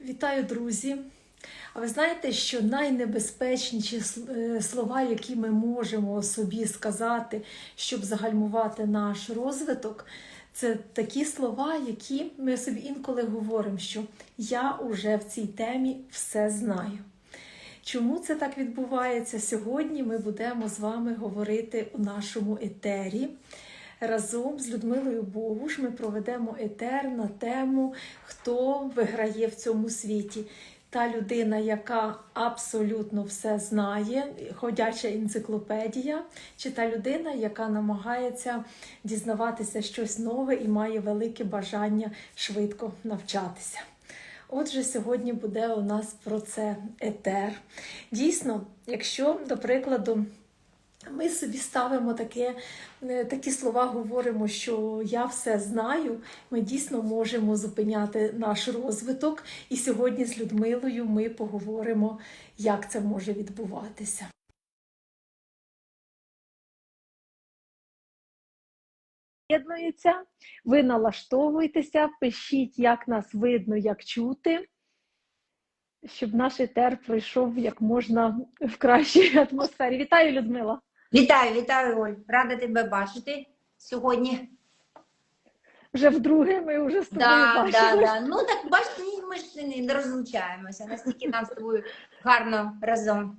Вітаю, друзі! А ви знаєте, що найнебезпечніші е, слова, які ми можемо собі сказати, щоб загальмувати наш розвиток, це такі слова, які ми собі інколи говоримо, що я уже в цій темі все знаю. Чому це так відбувається? Сьогодні ми будемо з вами говорити у нашому етері. Разом з Людмилою Богуш ми проведемо етер на тему Хто виграє в цьому світі. Та людина, яка абсолютно все знає, ходяча енциклопедія, чи та людина, яка намагається дізнаватися щось нове і має велике бажання швидко навчатися. Отже, сьогодні буде у нас про це етер. Дійсно, якщо, до прикладу, ми собі ставимо таке, е, такі слова, говоримо, що я все знаю. Ми дійсно можемо зупиняти наш розвиток. І сьогодні з Людмилою ми поговоримо, як це може відбуватися. Єднується, ви налаштовуєтеся, пишіть, як нас видно, як чути, щоб наш етер пройшов як можна в кращій атмосфері. Вітаю, Людмила! Вітаю, вітаю, Оль. Рада тебе бачити сьогодні. Вже вдруге ми вже з тобою Да, да, да. Ну так бачите, ми ж не розлучаємося. Настільки нам з тобою гарно разом.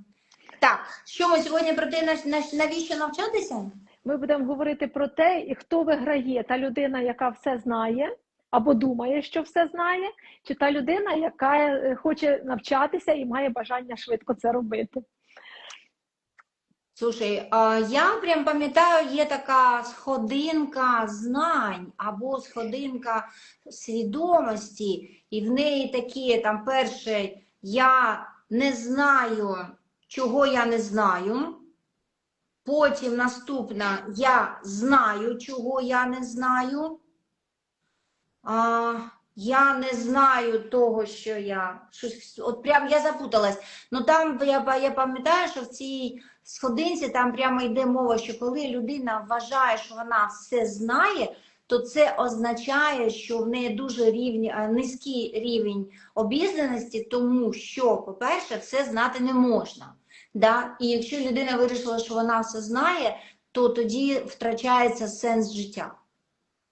Так, що ми сьогодні про те, навіщо навчатися? Ми будемо говорити про те, і хто виграє, та людина, яка все знає, або думає, що все знає, чи та людина, яка е, хоче навчатися і має бажання швидко це робити. Слушай, я прям пам'ятаю, є така сходинка знань або сходинка свідомості, і в неї такі там перше, я не знаю, чого я не знаю. Потім наступна я знаю, чого я не знаю. А, я не знаю того, що я. Щось, от прям я запуталась. Ну там я, я пам'ятаю, що в цій сходинці там прямо йде мова, що коли людина вважає, що вона все знає, то це означає, що в неї дуже рівні, низький рівень обізнаності, тому що, по-перше, все знати не можна. Да? І якщо людина вирішила, що вона все знає, то тоді втрачається сенс життя.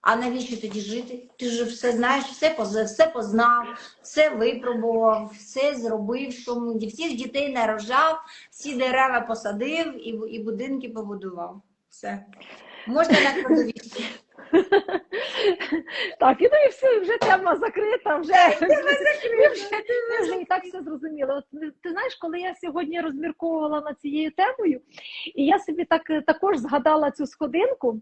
А навіщо тоді жити? Ти ж все знаєш, все, все познав, все випробував, все зробив, що всіх дітей нарожав, всі дерева посадив і, і будинки побудував. Все. Можна на кладовищі. Так, і ну і все, вже тема закрита, вже, вже, і так все зрозуміли. От ти- ти знаєш, коли я сьогодні розмірковувала над цією темою, і я собі так також згадала цю сходинку,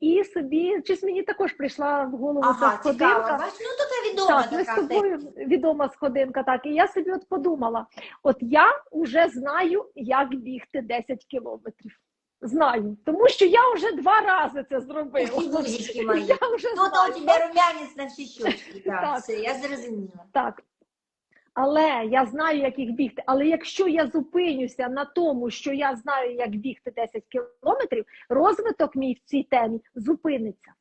і собі щось мені також прийшла в голову ця сходинка. Бач, ну така відома Так, ми з тобою відома сходинка, так. І я собі от подумала: от я вже знаю, як бігти 10 кілометрів. Знаю, тому що я вже два рази це зробила. Божечки мої. Я вже Ну, то знаю. у тебе рум'янець на всі щочки. Да, Так. все, я зрозуміла. Так. Але я знаю, як їх бігти. Але якщо я зупинюся на тому, що я знаю, як бігти 10 кілометрів, розвиток мій в цій темі зупиниться.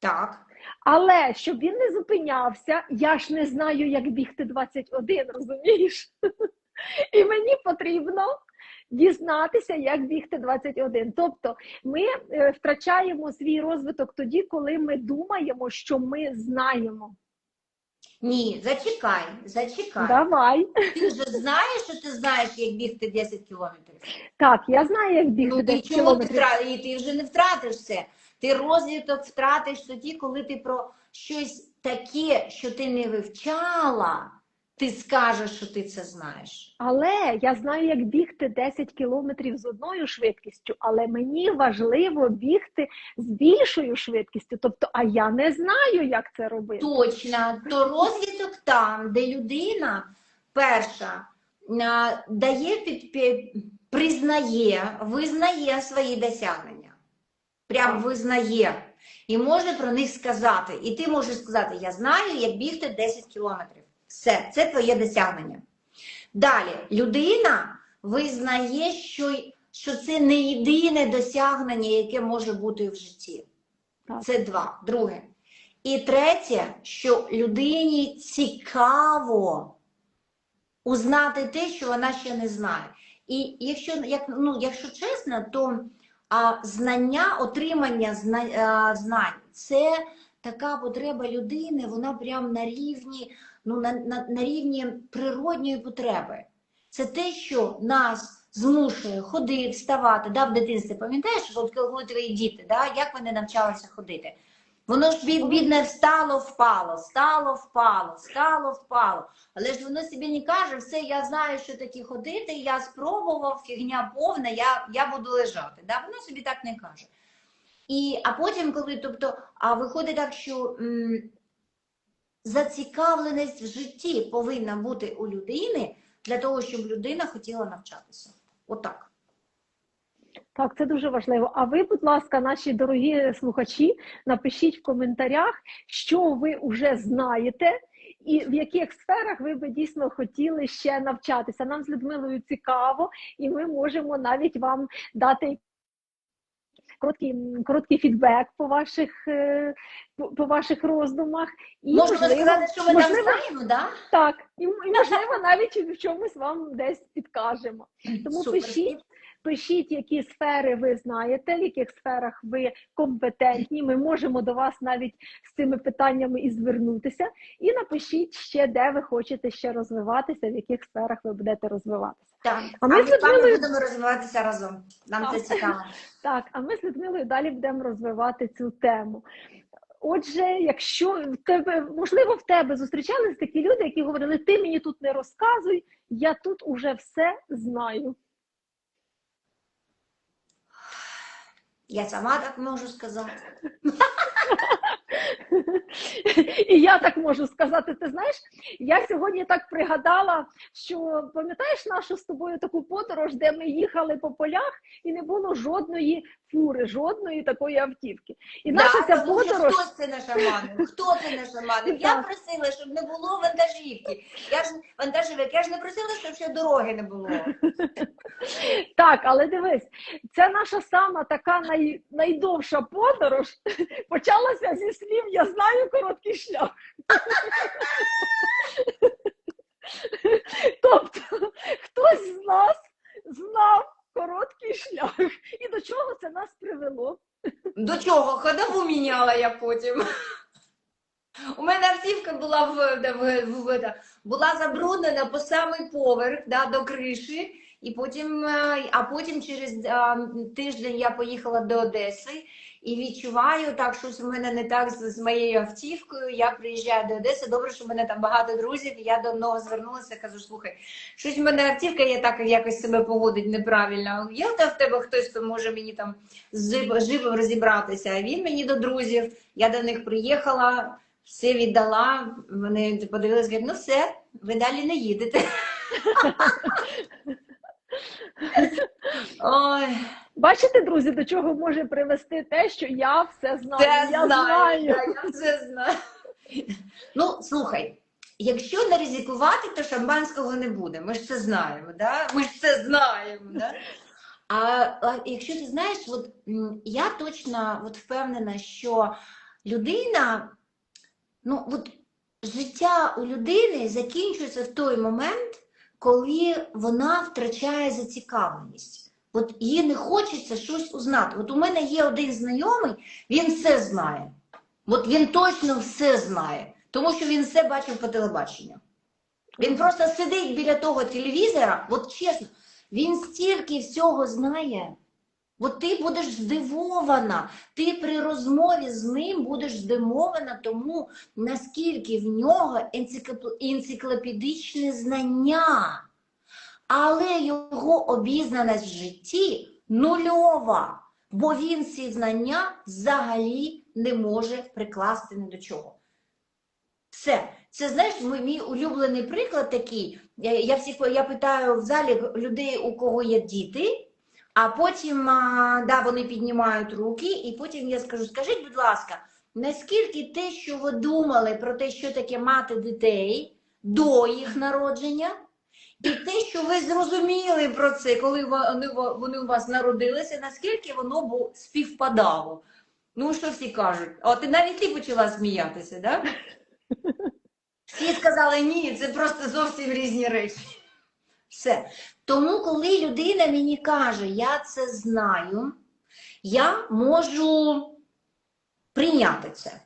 Так. Але щоб він не зупинявся, я ж не знаю, як бігти 21, розумієш? І мені потрібно дізнатися, як бігти 21. Тобто ми е, втрачаємо свій розвиток тоді, коли ми думаємо, що ми знаємо. Ні, зачекай, зачекай. Давай. Ти вже знаєш, що ти знаєш, як бігти 10 кілометрів? Так, я знаю, як бігти Ну, ти 10 чому ти кілометрів. втратиш? І ти вже не втратиш це. Ти розвиток втратиш тоді, коли ти про щось таке, що ти не вивчала, ти скажеш, що ти це знаєш. Але я знаю, як бігти 10 кілометрів з одною швидкістю, але мені важливо бігти з більшою швидкістю. Тобто, а я не знаю, як це робити. Точно, то розвиток там, де людина перша дає під, признає, визнає свої досягнення. Прям визнає. І може про них сказати. І ти можеш сказати: Я знаю, як бігти 10 кілометрів. Все, це твоє досягнення. Далі, людина визнає, що, що це не єдине досягнення, яке може бути в житті. Це два. Друге. І третє, що людині цікаво узнати те, що вона ще не знає. І якщо, як, ну, якщо чесно, то а, знання, отримання зна, а, знань це така потреба людини, вона прям на рівні, ну, на, на, на рівні природньої потреби. Це те, що нас змушує ходити, вставати. Да, в дитинстві пам'ятаєш, от коли твої діти, да, як вони навчалися ходити? Воно ж бід, бідне встало, впало, встало, впало, встало, впало. Але ж воно собі не каже, все, я знаю, що таке ходити, я спробував, фігня повна, я, я буду лежати. Да? Воно собі так не каже. І, а потім, коли, тобто, а виходить так, що м, зацікавленість в житті повинна бути у людини для того, щоб людина хотіла навчатися. Отак. Так, це дуже важливо. А ви, будь ласка, наші дорогі слухачі, напишіть в коментарях, що ви вже знаєте, і в яких сферах ви би дійсно хотіли ще навчатися. Нам з Людмилою цікаво, і ми можемо навіть вам дати. Короткий, короткий фідбек по ваших, е, по, по ваших роздумах. І, Можемо можливо, сказати, що ми можливо, там знаємо, да? Так, і, і можливо, навіть в чомусь вам десь підкажемо. Тому Супер. пишіть, пишіть, які сфери ви знаєте, в яких сферах ви компетентні. Ми можемо до вас навіть з цими питаннями і звернутися. І напишіть ще, де ви хочете ще розвиватися, в яких сферах ви будете розвиватися. Так. А А ми ми з Людмилою- будемо розвиватися разом. Нам це цікаво. Так, а ми з Людмилою далі будемо розвивати цю тему. Отже, якщо в тебе, можливо, в тебе зустрічались такі люди, які говорили, ти мені тут не розказуй, я тут уже все знаю. Я сама так можу сказати. І я так можу сказати. Ти знаєш, я сьогодні так пригадала, що пам'ятаєш нашу з тобою таку подорож, де ми їхали по полях, і не було жодної фури, жодної такої автівки. І наша ця тому що подорож. Хто це нашаманив? Хто це нашаманив? Я Так. просила, щоб не було вантажівки. Я ж вантажівок, я ж не просила, щоб ще дороги не було. Так, але дивись, це наша сама така най, найдовша подорож почалася зі слів Я знаю короткий шлях. Тобто хтось з нас знав короткий шлях. І до чого це нас привело? До чого? Ходову міняла я потім. У мене автівка була в, в, в, в- була забруднена по самий поверх да, до криші, і потім, е, а потім через е, тиждень я поїхала до Одеси і відчуваю так, щось у мене не так з, з моєю автівкою. Я приїжджаю до Одеси. Добре, що в мене там багато друзів. Я до одного звернулася, кажу, слухай, щось в мене автівка, я так якось себе поводить неправильно. Є в тебе- хтось, хто може мені там з жив- живим розібратися. А він мені до друзів. Я до них приїхала, все віддала. Вони подивилися, говорять, ну все, ви далі не їдете. Ой, Бачите, друзі, до чого може привести те, що я все знаю. це я знаю, да, я все знаю. Ну, слухай, якщо не ризикувати, то шампанського не буде. Ми ж це знаємо, да? Ми ж це знаємо, да? А, а якщо ти знаєш, от я точно от впевнена, що людина, ну от життя у людини закінчується в той момент, коли вона втрачає зацікавленість. От їй не хочеться щось узнати. От у мене є один знайомий, він все знає. От він точно все знає, тому що він все бачив по телебаченню. Він просто сидить біля того телевізора, от чесно, він стільки всього знає. От ти будеш здивована, ти при розмові з ним будеш здивована тому, наскільки в нього енциклоп- енциклопедичне знання. Але його обізнаність в житті нульова, бо він ці знання взагалі не може прикласти ні до чого. Все. Це знаєш, мій улюблений приклад такий. Я всіх я питаю в залі людей, у кого є діти, а потім а, да, вони піднімають руки, і потім я скажу: скажіть, будь ласка, наскільки те, що ви думали про те, що таке мати дітей до їх народження, і те, що ви зрозуміли про це, коли вони, вони у вас народилися, наскільки воно співпадало? Ну, що всі кажуть? О, ти навіть ти почала сміятися, да? Всі сказали ні, це просто зовсім різні речі. Все. Тому, коли людина мені каже, я це знаю, я можу прийняти це.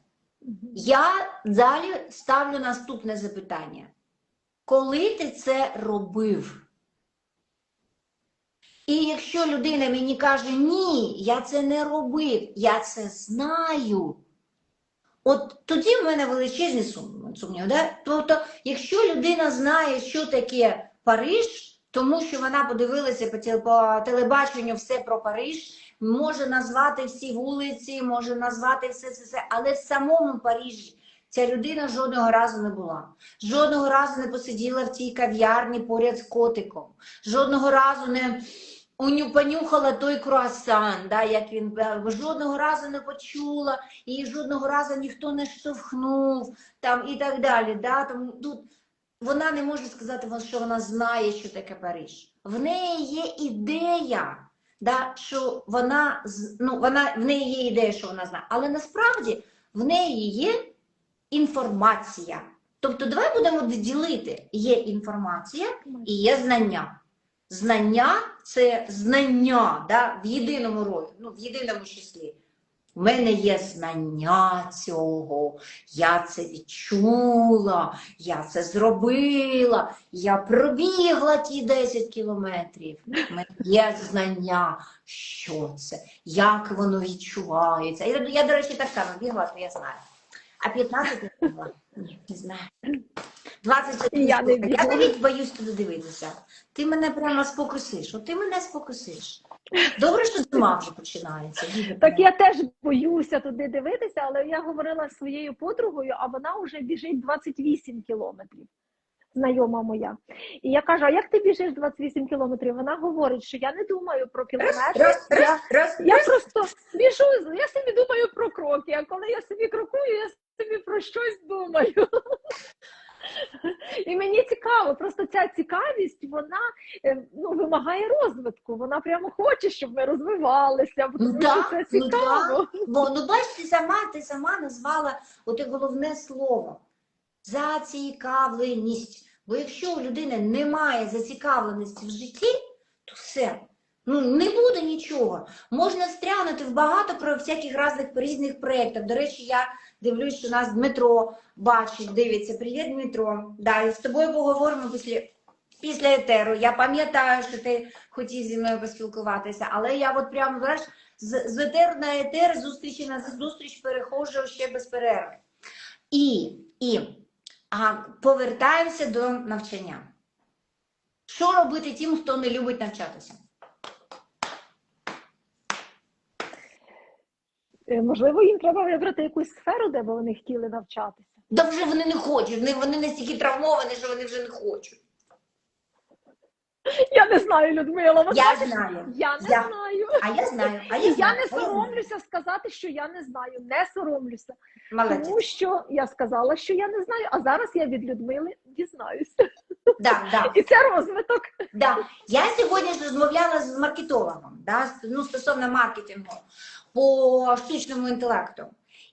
Я далі ставлю наступне запитання. Коли ти це робив? І якщо людина мені каже, ні, я це не робив, я це знаю. От тоді в мене величезні сум- сумніви. Да? Тобто, якщо людина знає, що таке Париж, тому що вона подивилася по, теле- по телебаченню все про Париж, може назвати всі вулиці, може назвати все це, все, але в самому Парижі ця людина жодного разу не була. Жодного разу не посиділа в цій кав'ярні поряд з котиком. Жодного разу не понюхала той круасан, да, як він е, жодного разу не почула, і жодного разу ніхто не штовхнув там, і так далі. Да, тому тут вона не може сказати, що вона знає, що таке Париж. В неї є ідея, да, що вона, ну, вона, в неї є ідея, що вона знає, але насправді в неї є інформація. Тобто, давай будемо ділити. Є інформація і є знання. Знання це знання да, в єдиному роді, ну, в єдиному числі. У мене є знання цього, я це відчула, я це зробила, я пробігла ті 10 кілометрів. У мене є знання, що це, як воно відчувається. Я, я, до речі, так само бігла, то я знаю. А 15 не? Ні, не знаю. 21 І я не я навіть боюсь туди дивитися. Ти мене прямо спокусиш. От ти мене спокусиш. Добре, що зима вже починається. Так я теж боюся туди дивитися, але я говорила з своєю подругою, а вона вже біжить 28 кілометрів. Знайома моя. І я кажу: а як ти біжиш 28 кілометрів? Вона говорить, що я не думаю про Раз, кілометри. раз, Я, раз, раз, просто біжу, я собі думаю про кроки, а коли я собі крокую, я собі про щось думаю. І мені цікаво, просто ця цікавість, вона е, ну, вимагає розвитку. Вона прямо хоче, щоб ми розвивалися, бо тому Да, це ну цікаво. Бо ну бач, ти сама, ти сама назвала оте головне слово зацікавленість. Бо якщо у людини немає зацікавленості в житті, то все. Ну, не буде нічого. Можна стрянути в багато про всяких різних різних проєктів. До речі, я дивлюсь, що нас Дмитро бачить, дивиться. Привіт, Дмитро. Да, з тобою поговоримо після, після етеру. Я пам'ятаю, що ти хотів зі мною поспілкуватися, але я от прямо знаєш, з, з етеру на етер, зустрічі на зустріч переходжу ще без перерви. І, і а, повертаємося до навчання. Що робити тим, хто не любить навчатися? Можливо, їм треба вибрати якусь сферу, де б вони хотіли навчатися. Да вже вони не хочуть, вони, вони настільки травмовані, що вони вже не хочуть. Я не знаю, Людмила. ви Я знаєте, знаю. Я не Я- знаю. А я знаю, а І я я знаю. не а знаю. соромлюся сказати, що я не знаю. Не соромлюся. Молодець. Тому що я сказала, що я не знаю, а зараз я від Людмили дізнаюся. Да, да. І це розвиток. Да. Я сьогодні ж розмовляла з маркетологом да, ну, стосовно маркетингу по штучному інтелекту.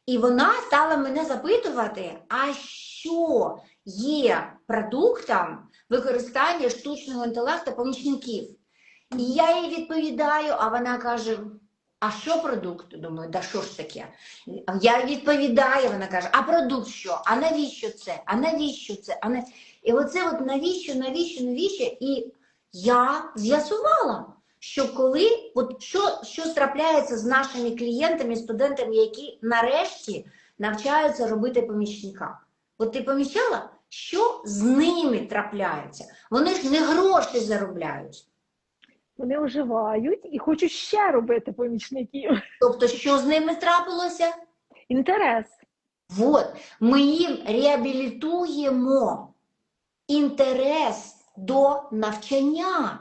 І вона стала мене запитувати, а що є продуктом використання штучного інтелекту помічників. І я їй відповідаю, а вона каже: а що продукт? Думаю, да що ж таке? Я відповідаю, вона каже, а продукт що? А навіщо це? А навіщо це? А на... І оце от навіщо, навіщо, навіщо? І я з'ясувала, що коли, от що, що трапляється з нашими клієнтами, студентами, які нарешті навчаються робити помічника. От ти помічала, що з ними трапляється? Вони ж не гроші заробляють. Вони оживають і хочуть ще робити помічників. Тобто, що з ними трапилося? Інтерес. Вот, ми їм реабілітуємо інтерес до навчання,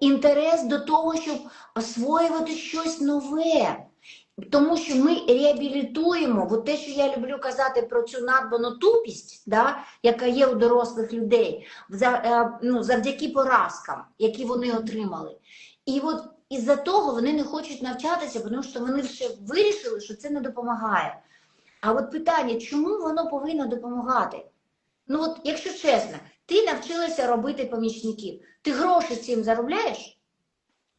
інтерес до того, щоб освоювати щось нове. Тому що ми реабілітуємо от те, що я люблю казати про цю надбану тупість, да, яка є у дорослих людей, е, ну, завдяки поразкам, які вони отримали. І от із-за того вони не хочуть навчатися, тому що вони вже вирішили, що це не допомагає. А от питання, чому воно повинно допомагати? Ну от, якщо чесно, ти навчилася робити помічників, ти гроші цим заробляєш?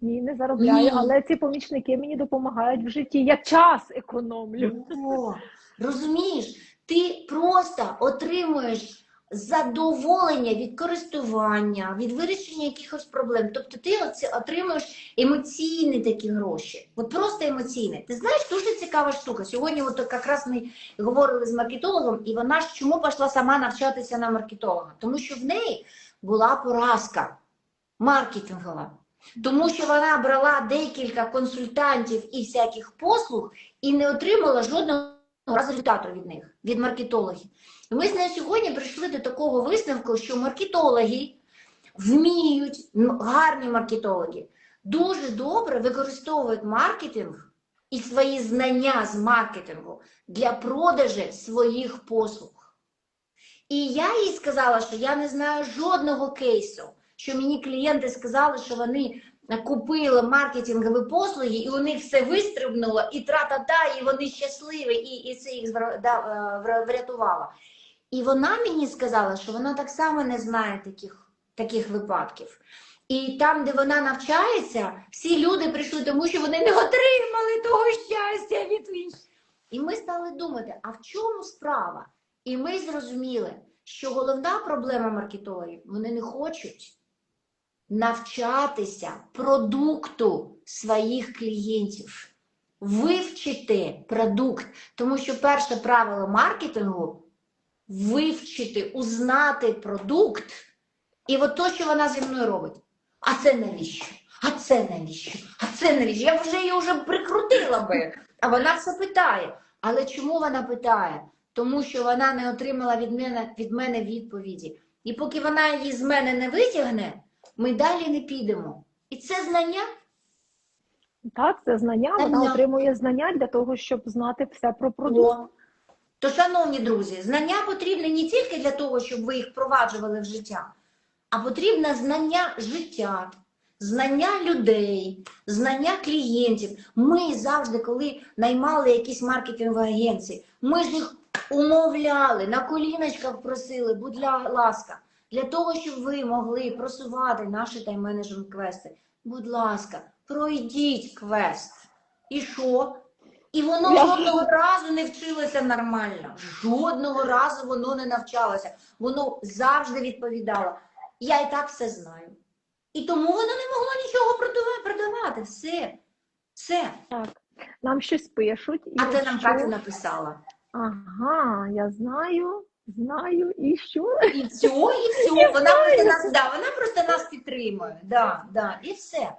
Ні, не заробляю, Ні. але ці помічники мені допомагають в житті. Я час економлю. О, розумієш, ти просто отримуєш задоволення від користування, від вирішення якихось проблем. Тобто ти отримуєш емоційні такі гроші. От просто емоційні. Ти знаєш, дуже цікава штука. Сьогодні от якраз ми говорили з маркетологом, і вона ж чому пішла сама навчатися на маркетолога? Тому що в неї була поразка маркетингова. Тому що вона брала декілька консультантів і всяких послуг і не отримала жодного разу результату від них, від маркетологів. І ми нею сьогодні прийшли до такого висновку, що маркетологи вміють, гарні маркетологи, дуже добре використовують маркетинг і свої знання з маркетингу для продажу своїх послуг. І я їй сказала, що я не знаю жодного кейсу, що мені клієнти сказали, що вони купили маркетингові послуги, і у них все вистрибнуло, і тра-та-та, і вони щасливі, і, і це їх е, врятувало. І вона мені сказала, що вона так само не знає таких, таких випадків. І там, де вона навчається, всі люди прийшли, тому що вони не отримали того щастя від інших. І ми стали думати, а в чому справа? І ми зрозуміли, що головна проблема маркетологів вони не хочуть навчатися продукту своїх клієнтів, вивчити продукт. Тому що перше правило маркетингу вивчити, узнати продукт. І от то, що вона зі мною робить. А це навіщо? А це навіщо? А це навіщо? Я вже її вже прикрутила би. А вона все питає. Але чому вона питає? Тому що вона не отримала від мене, від мене відповіді. І поки вона її з мене не витягне, ми далі не підемо. І це знання Так, це знання. Вона отримує знання для того, щоб знати все про продукт. О. То, шановні друзі, знання потрібні не тільки для того, щоб ви їх впроваджували в життя, а потрібне знання життя, знання людей, знання клієнтів. Ми завжди, коли наймали якісь маркетингові агенції, ми ж їх умовляли, на коліночках просили, будь ласка, для того, щоб ви могли просувати наші тайм-менеджмент квести. Будь ласка, пройдіть квест. І що? І воно Я- жодного разу не вчилося нормально. Жодного разу воно не навчалося. Воно завжди відповідало. Я і так все знаю. І тому воно не могло нічого продавати. Все. Все. Так. Нам щось пишуть. і А це нам Катя написала. Ага, я знаю, знаю, і що? І все, і все. Вона просто нас, да, вона просто нас підтримує. Да, да, і все.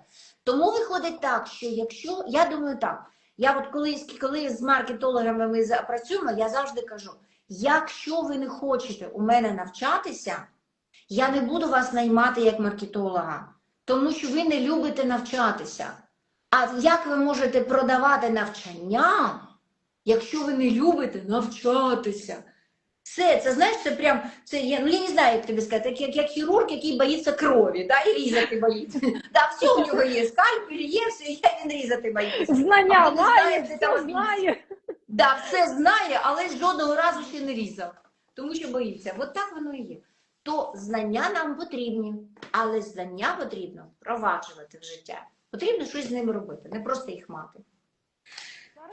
Тому виходить так, що якщо я думаю так, я от коли, коли з маркетологами ми за- працюємо, я завжди кажу: якщо ви не хочете у мене навчатися, я не буду вас наймати як маркетолога, тому що ви не любите навчатися. А як ви можете продавати навчання, якщо ви не любите навчатися? Все, це знаєш, це прям це я, ну я не знаю, як тобі сказати, як, як, як хірург, який боїться крові, да, і різати боїться. Да, все у нього є, скальпель, є, все, і він різати боїться. Знання має, знаєте, там все знає. Да, все знає, але жодного разу ще не різав, тому що боїться. От так воно і є. То знання нам потрібні, але знання потрібно впроваджувати в життя. Потрібно щось з ними робити, не просто їх мати.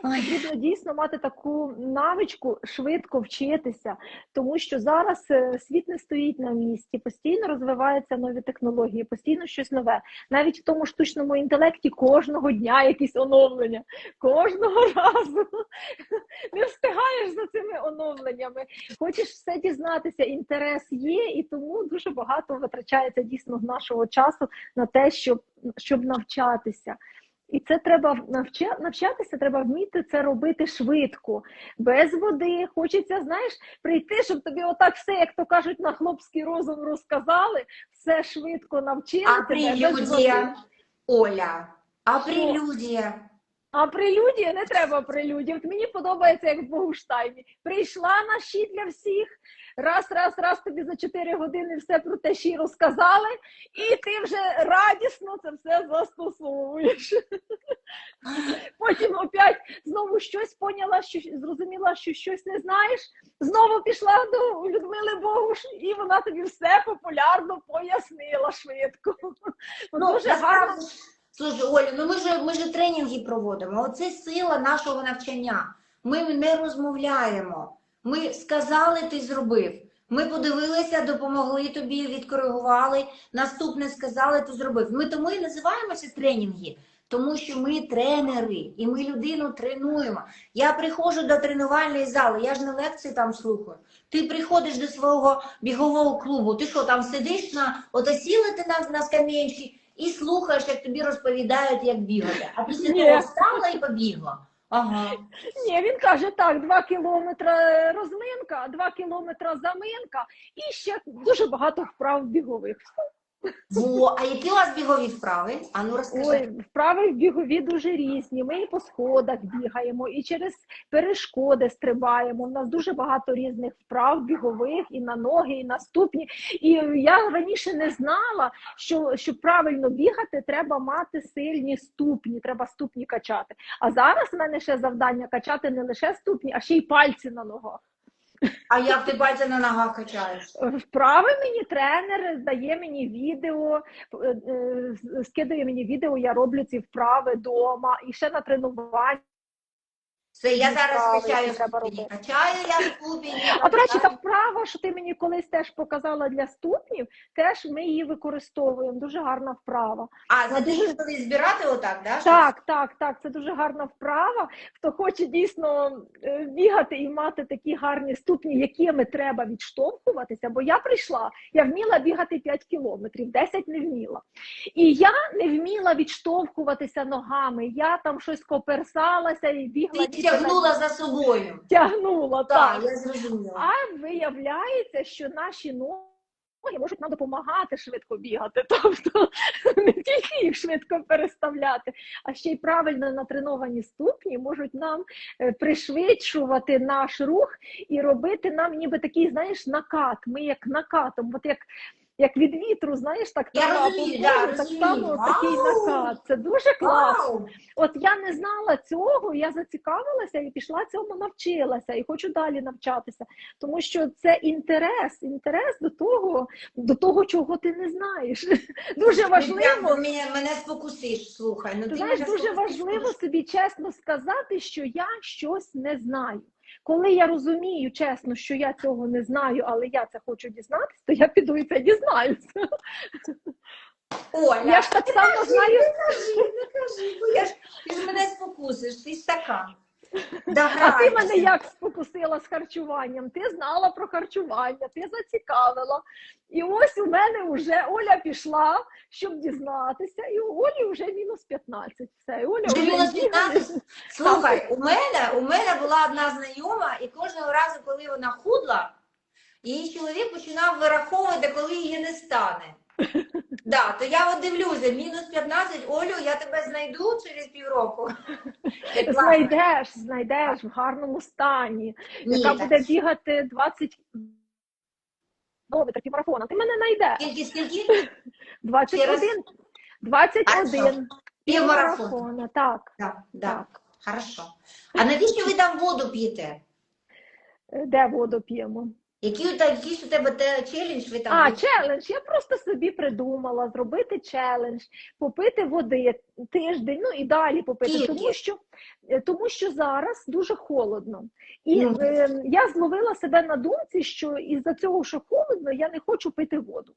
Потрібно дійсно мати таку навичку швидко вчитися, тому що зараз е, світ не стоїть на місці, постійно розвиваються нові технології, постійно щось нове. Навіть в тому штучному інтелекті кожного дня якісь оновлення, кожного разу не встигаєш за цими оновленнями. Хочеш все дізнатися, інтерес є, і тому дуже багато витрачається дійсно нашого часу на те, щоб, щоб навчатися. І це треба навча- навчатися, треба вміти це робити швидко, без води. Хочеться, знаєш, прийти, щоб тобі отак все, як то кажуть, на хлопський розум розказали, все швидко навчили А прелюдія, Оля, а прелюдія. А прелюдія не треба прелюдії. От мені подобається, як в Богуштайні. Прийшла на щі для всіх. Раз, раз, раз тобі за 4 години все про те щі розказали, і ти вже радісно це все застосовуєш. Потім опять знову щось поняла, що зрозуміла, що щось не знаєш. Знову пішла до Людмили Богуш, і вона тобі все популярно пояснила швидко. Ну, Дуже гарно. Слухай, Олю, ну ми ж ми ж тренінги проводимо. Оце сила нашого навчання. Ми не розмовляємо. Ми сказали, ти зробив. Ми подивилися, допомогли тобі, відкоригували. Наступне сказали, ти зробив. Ми тому і називаємося тренінги, тому що ми тренери, і ми людину тренуємо. Я приходжу до тренувальної зали, я ж не лекції там слухаю. Ти приходиш до свого бігового клубу. Ти що там сидиш на ото сіли ти на, на скам'янці і слухаєш, як тобі розповідають, як бігати. А після того встала і побігла. Ага. Ні, він каже так: два кілометри розминка, два кілометри заминка і ще дуже багато вправ бігових. Во, а які у вас бігові вправи? А ну розкажи. Ой, вправи в бігові дуже різні. Ми і по сходах бігаємо, і через перешкоди стрибаємо. У нас дуже багато різних вправ бігових і на ноги, і на ступні. І я раніше не знала, що щоб правильно бігати, треба мати сильні ступні, треба ступні качати. А зараз в мене ще завдання качати не лише ступні, а ще й пальці на ногах. А як ти бачиш на ногах качаєш? Вправи мені тренер дає мені відео, е, е, скидає мені відео, я роблю ці вправи вдома і ще на тренуванні. Все, я зараз качаю ступені. Качаю я ступені. А до речі, та вправа, що ти мені колись теж показала для ступнів, теж ми її використовуємо. Дуже гарна вправа. А, ти дуже- коли збирати отак, да? Так, так, так, це дуже гарна вправа. Хто хоче дійсно е, бігати і мати такі гарні ступні, якими треба відштовхуватися. Бо я прийшла, я вміла бігати 5 кілометрів, 10 не вміла. І я не вміла відштовхуватися ногами. Я там щось коперсалася і бігла. Тягнула за собою. тягнула. Так, Так. я зрозуміла. А виявляється, що наші ноги можуть нам допомагати швидко бігати. Тобто не тільки їх швидко переставляти, а ще й правильно натреновані ступні можуть нам е, пришвидшувати наш рух і робити нам ніби такий, знаєш, накат. Ми як накатом, от як. Як від вітру, знаєш, так Я трава розумію, по да, так розумію. само такий накат. Це дуже класно. Вау! От я не знала цього, я зацікавилася і пішла цьому навчилася, і хочу далі навчатися, тому що це інтерес, інтерес до того, до того, чого ти не знаєш. Дуже Прям важливо. Мене, мене спокусиш, слухай. Ну, Ти знаєш, дуже важливо собі чесно сказати, що я щось не знаю. Коли я розумію чесно, що я цього не знаю, але я це хочу дізнатися, то я піду і це дізнаюся. Оля, Я ж так само знаю. не кажи, не кажи, бо я ж, ти ж мене спокусиш, ти ж така. А ти мене як спокусила з харчуванням? Ти знала про харчування, ти зацікавила. І ось у мене вже Оля пішла, щоб дізнатися, і у Олі вже мінус 15. Все, і Оля мінус 15? Слухай, у мене, у мене була одна знайома, і кожного разу, коли вона худла, її чоловік починав вираховувати, коли її не стане. Да, то я от дивлюся, мінус 15, Олю, я тебе знайду через півроку. Знайдеш, знайдеш в гарному стані, Ні, яка так буде бігати 20 кілометрів півмарафона. Ти мене знайдеш. Скільки, скільки? 21. 21 Півмарафон. півмарафона, так. Так, да. так. Хорошо. А навіщо ви там воду п'єте? Е, Де воду п'ємо? Те- якийсь у тебе те- челендж ви там А, челендж. Я просто собі придумала зробити челендж, попити води тиждень, ну і далі попити, Скільки? тому що, е, тому що зараз дуже холодно. І Ну. е, я зловила себе на думці, що із-за цього, що холодно, я не хочу пити воду.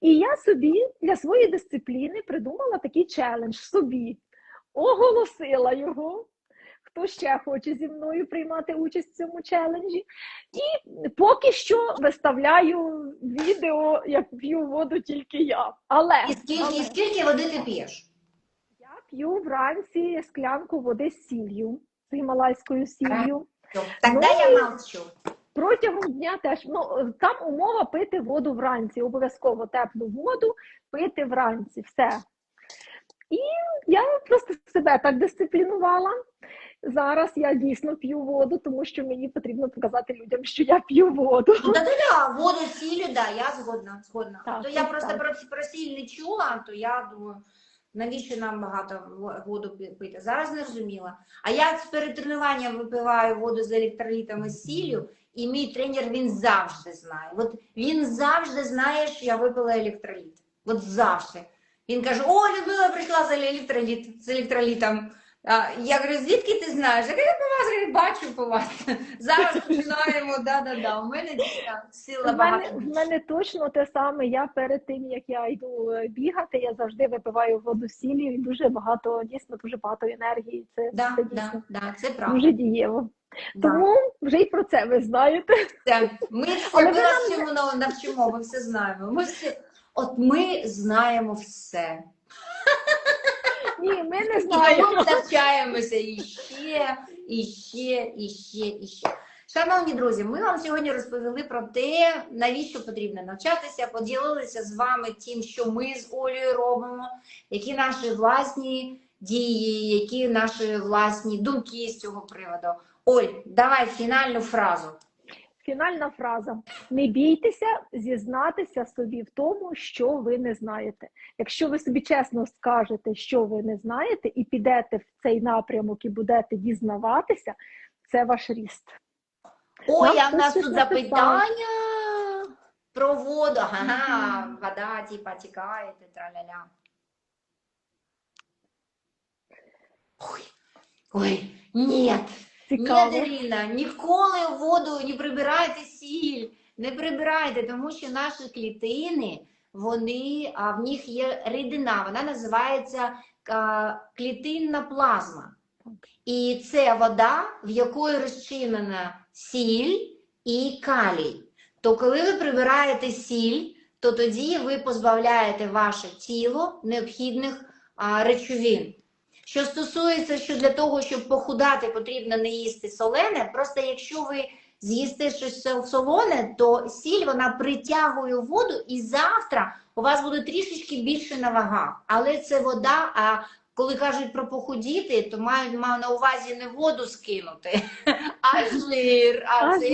І я собі для своєї дисципліни придумала такий челендж собі, оголосила його. Хто ще хоче зі мною приймати участь в цьому челенджі? І поки що виставляю відео, як п'ю воду тільки я. Але, І скільки, але і скільки води ти п'єш? я п'ю вранці склянку води з сіллю, з гімалайською сіллю. Тогда Ну, я молчу. Протягом дня теж ну там умова пити воду вранці, обов'язково теплу воду пити вранці. Все. І я просто себе так дисциплінувала. Зараз я дійсно п'ю воду, тому що мені потрібно показати людям, що я п'ю воду. Ну, да, да, да, воду з сіллю, да, я згодна, згодна. Так, то я так, просто так. про, про сіль не чула, то я думаю, навіщо нам багато воду пи- пити? Зараз не розуміла. А я з перед тренуванням випиваю воду з електролітами з сіллю, і мій тренер він завжди знає. От він завжди знає, що я випила електроліт. От завжди. Він каже: О, Людмила прийшла з електроліт, з електролітом. Я говорю, звідки ти знаєш? Я я по вас говорю, бачу по вас. Зараз починаємо, да-да-да. У мене сила багато. в мене точно те саме. Я перед тим як я йду е, бігати, я завжди випиваю воду з і дуже багато, дійсно дуже багато енергії. Це, Да, це да, дійсно да, це правда. дуже дієво. Да. Тому вже й про це ви знаєте. Це, ми все, ми вас всьому навчимо, ми все знаємо. Ми все, от ми знаємо все. Ні, ми не знаємо. тому навчаємося іще, іще, іще, іще. Шановні друзі, ми вам сьогодні розповіли про те, навіщо потрібно навчатися, поділилися з вами тим, що ми з Олею робимо, які наші власні дії, які наші власні думки з цього приводу. Оль, давай фінальну фразу. Фінальна фраза: не бійтеся зізнатися собі в тому, що ви не знаєте. Якщо ви собі чесно скажете, що ви не знаєте, і підете в цей напрямок і будете дізнаватися, це ваш ріст. Ой, Нам а в нас тут запитання про воду. Ага, вода, типа, тікає, траля-ля. Ой, ой, ні. Цікаво. Ні, Даріна, ніколи в воду не прибирайте сіль, не прибирайте, тому що наші клітини, вони, а в них є рідина, вона називається а, клітинна плазма. І це вода, в якої розчинена сіль і калій. То коли ви прибираєте сіль, то тоді ви позбавляєте ваше тіло необхідних а, речовин. Що стосується, що для того, щоб похудати, потрібно не їсти солене, просто якщо ви з'їсте щось сол- солоне, то сіль вона притягує воду, і завтра у вас буде трішечки більше на вагах. Але це вода. А коли кажуть про похудіти, то мають маю на увазі не воду скинути, а жир, а, це.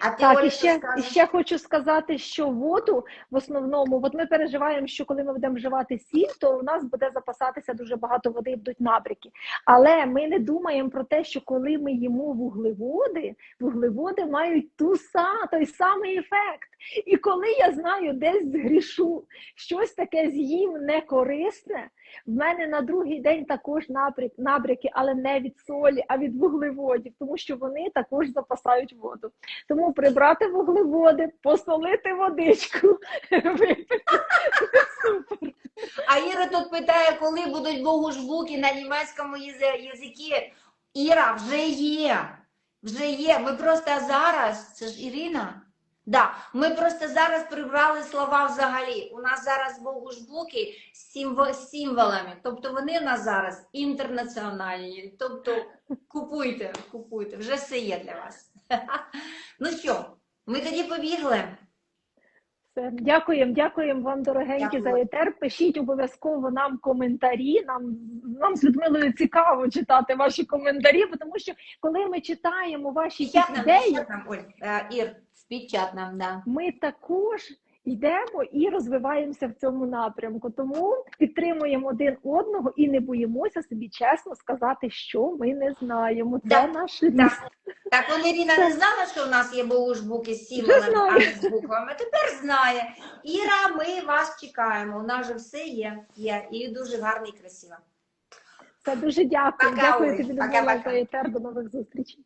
А ти Так, Оля, і ще, і ще хочу сказати, що воду в основному, от ми переживаємо, що коли ми будемо вживати сіль, то у нас буде запасатися дуже багато води, йдуть набряки. Але ми не думаємо про те, що коли ми їмо вуглеводи, вуглеводи мають ту са, той самий ефект. І коли я знаю, десь згрішу, щось таке з'їм некорисне, в мене на другий день також набряк, набряки, але не від солі, а від вуглеводів, тому що вони також запасають воду. Тому прибрати вуглеводи, посолити водичку. Супер. А Іра тут питає, коли будуть богужбуки на німецькому язи- язикі. Іра, вже є. Вже є. Ми просто зараз, це ж Ірина. Да, ми просто зараз прибрали слова взагалі. У нас зараз богужбуки з символ- з символами. Тобто вони у нас зараз інтернаціональні. Тобто купуйте, купуйте, вже все є для вас. Ну що, ми тоді побігли. Дякуємо, дякуємо вам, дорогенькі, Дякую. за етер. Пишіть обов'язково нам коментарі. Нам, нам з Людмилою цікаво читати ваші коментарі, тому що коли ми читаємо ваші нам, ідеї, нам, Оль, е, Ір, в да. ми також йдемо і розвиваємося в цьому напрямку. Тому підтримуємо один одного і не боїмося собі чесно сказати, що ми не знаємо. Це Да. наш ріст. Так. Так, он Ірина не знала, що в нас є богушбуки з символами, знаю. а не з буквами. Тепер знає. Іра, ми вас чекаємо. У нас же все є. є. І дуже гарно і красиво. Це дуже дякую. Пока, Дякую Оль. тобі, Пока-пока. За етер. До нових зустрічей.